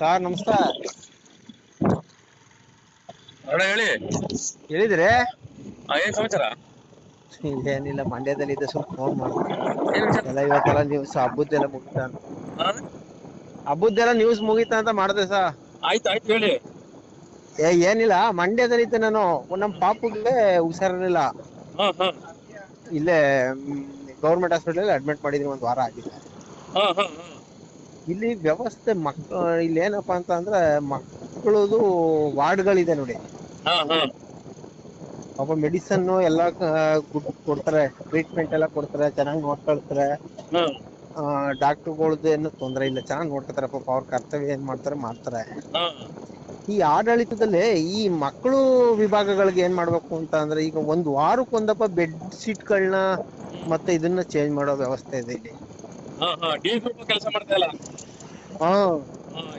Sir ನಮಸ್ಕಾರ. ಅಣ್ಣ ಹೇಳಿ. ಹೇಳಿದ್ರೆ? ಆ, ಏನ್ ಸಮಾಚಾರ? ಏನಿಲ್ಲ ಮಂಡ್ಯದಲ್ಲಿ ಇದ್ದೆ ಸ್ವಲ್ಪ ಫೋನ್ ಮಾಡಿದೆ. ಏನ್ ವಿಚಾರ? ಎಲ್ಲ ಇವತ್ತೆಲ್ಲ ನ್ಯೂಸ್ ಹಬ್ಬದ್ದೆಲ್ಲ ಮುಗಿತಾ ಆ? ಹಬ್ಬದ್ದೆಲ್ಲ ನ್ಯೂಸ್ ಮುಗಿತಾ ಅಂತ ಮಾಡಿದೆ ಸರ್. ಆಯ್ತು ಆಯ್ತು ಹೇಳಿ. ಏ ಏನಿಲ್ಲ ಮಂಡ್ಯದಲ್ಲಿ ಇದ್ದೆ ನಾನು. ನಮ್ಮ ಪಾಪುಗೆ ಹುಷಾರಿಲ್ಲ ಹಾ ಹಾ. ಇಲ್ಲೇ ಗೌರ್ಮೆಂಟ್ ಹಾಸ್ಪಿಟಲ್ ಅಡ್ಮಿಟ್ ಮಾಡಿದೀನಿ ಒಂದ್ ವಾರ ಆಗಿದೆ. ಹಾ ಹಾ ಹಾ. ಇಲ್ಲಿ ವ್ಯವಸ್ಥೆ ಮಕ್ ಇಲ್ಲಿ ಏನಪ್ಪಾ ಅಂತ ಅಂದ್ರೆ ಮಕ್ಕಳದು ವಾರ್ಡ್ಗಳಿದೆ ನೋಡಿ. ಪಾಪ ಮೆಡಿಸನ್ ಎಲ್ಲ ಕೊಡ್ತಾರೆ ಟ್ರೀಟ್ಮೆಂಟ್ ಎಲ್ಲ ಕೊಡ್ತಾರೆ ಚೆನ್ನಾಗಿ ನೋಡ್ಕೊಳ್ತಾರೆ. ಹಾ. ಡಾಕ್ಟರ್ಗಳ್ದು ಏನು ತೊಂದ್ರೆ ಇಲ್ಲ ಚೆನ್ನಾಗಿ ನೋಡ್ಕೊತಾರೆ ಪಾಪ ಅವ್ರ ಕರ್ತವ್ಯ ಏನ್ ಮಾಡ್ತಾರೆ ಮಾಡ್ತಾರೆ. ಈ ಆಡಳಿತದಲ್ಲಿ ಈ ಮಕ್ಕಳು ವಿಭಾಗಗಳಿಗೆ ಏನ್ ಮಾಡ್ಬೇಕು ಅಂತ ಅಂದ್ರೆ ಈಗ ಒಂದ್ ವಾರಕ್ಕೊಂದಪ್ಪ ಬೆಡ್ ಶೀಟ್ಗಳನ್ನ ಮತ್ತೆ ಇದನ್ನ ಚೇಂಜ್ ಮಾಡೋ ವ್ಯವಸ್ಥೆ ಇದೆ ಇಲ್ಲಿ. ಹಾ ಹಾ ಡಿ ಗ್ರೂಪ್ ಕೆಲಸ ಮಾಡ್ತಾ ಇಲ್ಲ? ಹಾ.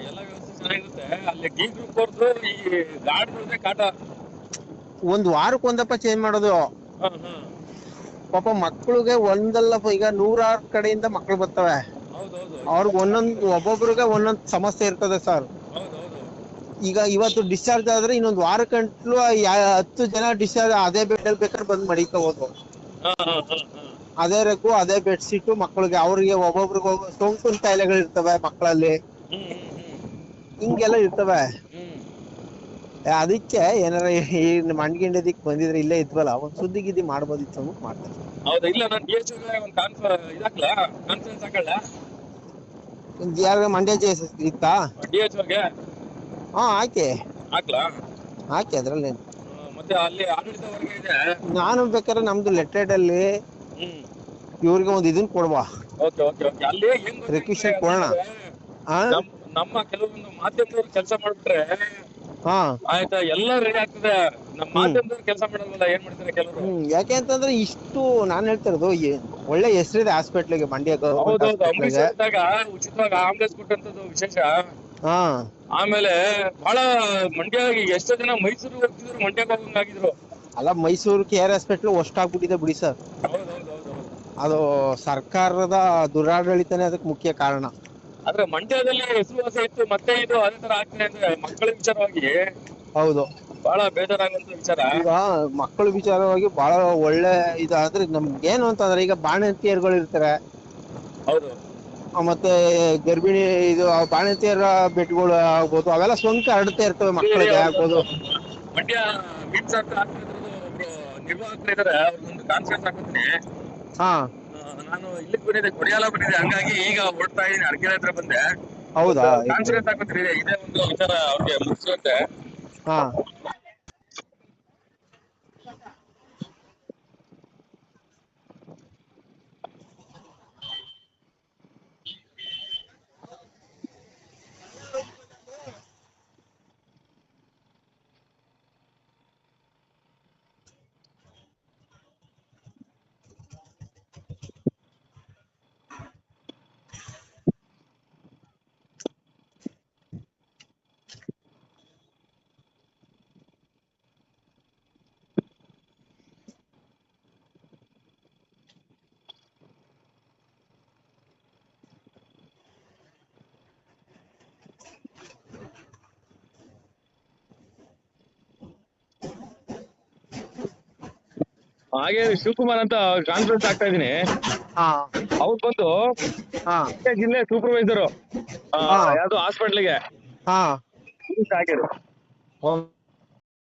ಎಲ್ಲ ವ್ಯವಸ್ಥೆ ಚೆನ್ನಾಗಿರುತ್ತೆ. ಅಲ್ಲಿ ಡಿ ಗ್ರೂಪ್ ಅವ್ರದ್ದು ಈ ಕಾಟ. ಒಂದ್ ವಾರಕ್ಕೆ ಒಂದಪ್ಪ ಚೇಂಜ್ ಮಾಡೋದು. ಹಾ ಹಾ. ಪಾಪ ಮಕ್ಕಳಿಗೆ ಒಂದಲ್ಲ ಈಗ ನೂರಾರು ಕಡೆಯಿಂದ ಮಕ್ಕಳು ಬರ್ತವೆ. ಹೌದೌದು. ಅವ್ರಿಗೆ ಒಂದೊಂದ್ ಒಬ್ಬೊಬ್ರಿಗೆ ಒಂದೊಂದ್ ಸಮಸ್ಯೆ ಇರ್ತದೆ ಸರ್. ಹೌದೌದು. ಈಗ ಇವತ್ತು ಡಿಸ್ಚಾರ್ಜ್ ಆದ್ರೆ ಇನ್ನೊಂದ್ ವಾರಕ್ಕಂಟ್ಲು ಹತ್ತು ಜನ ಡಿಸ್ಚಾರ್ಜ್ ಅದೇ ಬೆಡ್ ಅಲ್ಲಿ ಬೇಕಾದ್ರೆ ಬಂದ್ ಹಾ ಅದೇ ರೇಕು ಅದೇ ಬೆಡ್ ಶೀಟ್ ಮಕ್ಕಳಿಗೆ ಅವ್ರಿಗೆ ಒಬ್ಬೊಬ್ರಿಗೆ ಒಬ್ಬ ಸೋಂಕಿನ ಕಾಯಿಲೆಗಳು ಇರ್ತವೆ ಮಕ್ಕಳಲ್ಲಿ. ಹಿಂಗೆಲ್ಲ ಇರ್ತವೆ. ಅದಕ್ಕೆ ಏನಾರ ಈ ಮಂಡ್ಗಿಂಡದಿಕ್ ಬಂದಿದ್ರೆ ಇಲ್ಲೇ ಇದ್ವಲ್ಲ ಒಂದ್ ಸುದ್ದಿ ಗಿದ್ದಿ ಮಾಡ್ಬೋದಿತ್ತು ಅಂತ ಮಾಡ್ತಾರೆ. ಹೌದಾ? ಇಲ್ಲ ನಾನು ಡಿ ಎಚ್ ಒಂದು ಕಾನ್ಫರೆನ್ಸ್ ಇದಾಕ್ಲ ಕಾನ್ಫರೆನ್ಸ್ ಹಾಕೊಳ್ಳ ಯಾರು ಮಂಡ್ಯ ಜೆ ಇತ್ತಾ? ಡಿ ಎಚ್ಗೆ ಹಾ ಆಕೆ. ಹಾಕ್ಲಾ? ಹಾಕಿ ಅದ್ರಲ್ಲಿ ಮತ್ತೆ ಅಲ್ಲಿ ಆಡಳಿತ ವರ್ಗ ಇದೆ? ನಾನು ಬೇಕಾದ್ರೆ ನಮ್ದು ಲೆಟರ್ಡ್ ಅಲ್ಲಿ ಹ್ಮ್. ಇವ್ರಿಗೆ ಒಂದ್ ಇದನ್ ಕೊಡ್ವಾ. Okay okay okay. ಅಲ್ಲಿ ರಿಕ್ವೆಸ್ಟ್ ಗೊತ್ತಾ ಕೊಡೋಣ. ನಮ್ ನಮ್ಮ ಕೆಲವೊಂದು ಮಾಧ್ಯಮದವ್ರು ಕೆಲಸ ಮಾಡ್ಬಿಟ್ರೆ ಹಾ. ಆಯ್ತಾ ಎಲ್ಲ ರೆಡಿ ಆಗ್ತದೆ. ನಮ್ಮ ಮಾಧ್ಯಮದವ್ರು ಕೆಲಸ ಮಾಡಲ್ವಲ್ಲ ಏನ್ ಮಾಡ್ತಾರೆ ಕೆಲವರು? ಹ್ಮ್ ಯಾಕೆ ಅಂತಂದ್ರೆ ಇಷ್ಟು ನಾನ್ ಹೇಳ್ತಿರೋದು ಒಳ್ಳೆ ಹೆಸರಿದೆ ಹಾಸ್ಪಿಟ್ಲಿಗೆ ಮಂಡ್ಯ government ಹೌದೌದು hospital ಗೆ. ಉಚಿತವಾಗಿ ಆಂಬುಲೆನ್ಸ್ ಕೊಟ್ಟಂತದ್ದು ವಿಶೇಷ. ಆಮೇಲೆ ಬಹಳ ಮಂಡ್ಯ ಎಷ್ಟೋ ಜನ ಮೈಸೂರು ಹೋಗ್ತಿದ್ರು ಮಂಡ್ಯಕ್ಕೆ ಹೋಗಂಗಾಗಿದ್ರು ಅಲ್ಲ ಮೈಸೂರು ಕೆ ಆರ್ ಹಾಸ್ಪಿಟ್ಲ್ ಆಗ್ಬಿಟ್ಟಿದೆ ಬಿಡಿ ಸರ್. ಅದು ಸರ್ಕಾರದ ದುರಾಡಳಿತನೇ ಅದಕ್ಕೆ ಮುಖ್ಯ ಕಾರಣ. ಆದ್ರೆ ಮಂಡ್ಯದಲ್ಲಿ ಹೆಸರುವಾಸ ಇತ್ತು ಮತ್ತೆ ಇದು ಅದೇ ತರ ಆಗ್ತದೆ ಅಂದ್ರೆ ಮಕ್ಕಳ ವಿಚಾರವಾಗಿ ಹೌದು. ಬಹಳ ಬೇಜಾರಾಗುವಂತ ವಿಚಾರ. ಈಗ ಮಕ್ಕಳ ವಿಚಾರವಾಗಿ ಬಹಳ ಒಳ್ಳೆ ಇದು ಆದ್ರೆ ನಮ್ಗೆ ಏನು ಅಂತಂದ್ರೆ ಈಗ ಬಾಣಂತಿಯರ್ಗಳು ಇರ್ತಾರೆ ಹೌದು. ಮತ್ತೆ ಗರ್ಭಿಣಿ ಇದು ಬಾಣಂತಿಯರ ಬೆಟ್ಟಗಳು ಆಗ್ಬೋದು ಅವೆಲ್ಲ ಸೋಂಕು ಹರಡ್ತಾ ಇರ್ತವೆ ಮಕ್ಕಳಿಗೆ ಆಗ್ಬೋದು. ಮಂಡ್ಯ ಆಗ್ತಿದ್ರು ಒಬ್ರು ನಿರ್ವಾಹಕರು ಇದಾರೆ ಅವ್ರದ್ದೊಂದು ಕಾನ್ಫರೆನ್ಸ್ ಹಾಕೋತೀನಿ. ಹಾ. ನಾನು ಇಲ್ಲಿಗೆ ಬಂದಿದ್ದೆ ಕೊಡಿಯಾಲ ಬಂದಿದ್ದೆ ಹಂಗಾಗಿ ಈಗ ಓಡ್ತಾ ಇದ್ದೀನಿ ಅರ್ಕೆರೆ ಹತ್ರ ಬಂದೆ. ಹೌದಾ? ಕಾನ್ಫರೆನ್ಸ್ ಹಾಕೋತೀನಿ ಇದೇ ಒಂದು ವಿಚಾರ ಅವ್ರಿಗೆ ಮುಗಿಸುತ್ತೆ ಹಾ. ಹಾಗೆ ಶಿವಕುಮಾರ್ ಅಂತ ಕಾನ್ಫರೆನ್ಸ್ ಆಗ್ತಾ ಇದೀನಿ ಹಾ. ಅವ್ರು ಬಂದು ಹಾ. ಮಂಡ್ಯ ಜಿಲ್ಲೆ ಸೂಪರ್ವೈಸರ್. ಯಾವ್ದು ಹಾಸ್ಪಿಟ್ಲಿಗೆ ಹಾ. ಹಾಕಿದ್ರು ಓ-